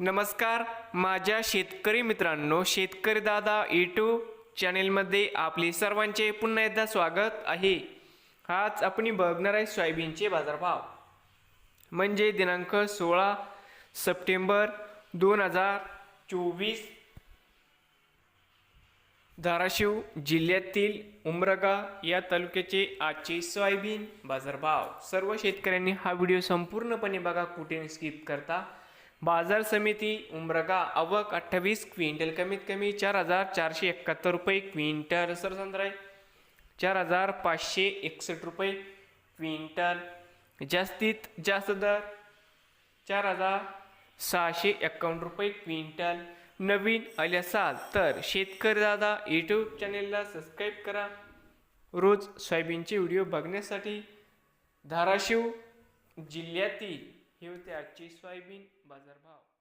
नमस्कार माझ्या शेतकरी मित्रांनो शेतकरी दादा यूट्यूब चॅनेलमध्ये आपले सर्वांचे पुन्हा एकदा स्वागत आहे. आज आपण बघणार आहे सोयाबीनचे बाजारभाव. म्हणजे दिनांक सोळा सप्टेंबर दोन हजार चोवीस. धाराशिव जिल्ह्यातील उमरगा या तालुक्याचे आजचे सोयाबीन बाजारभाव. सर्व शेतकऱ्यांनी हा व्हिडिओ संपूर्णपणे बघा कुठे स्किप करता. बाजार समिती उमरगा आवक अठ्ठावीस क्विंटल कमीत कमी चार हजार चारशे एकाहत्तर रुपये क्विंटल. सरसंद्राय चार हजार पाचशे एकसष्ट रुपये क्विंटल. जास्तीत जास्त दर चार हजार सहाशे एक्कावन्न रुपये क्विंटल. नवीन आले असाल तर शेतकरी दादा यूट्यूब चॅनेलला सबस्क्राईब करा. रोज सोयाबीनचे व्हिडिओ बघण्यासाठी धाराशिव जिल्ह्यातील हे होते आजचे सोयाबीन बाजारभाव.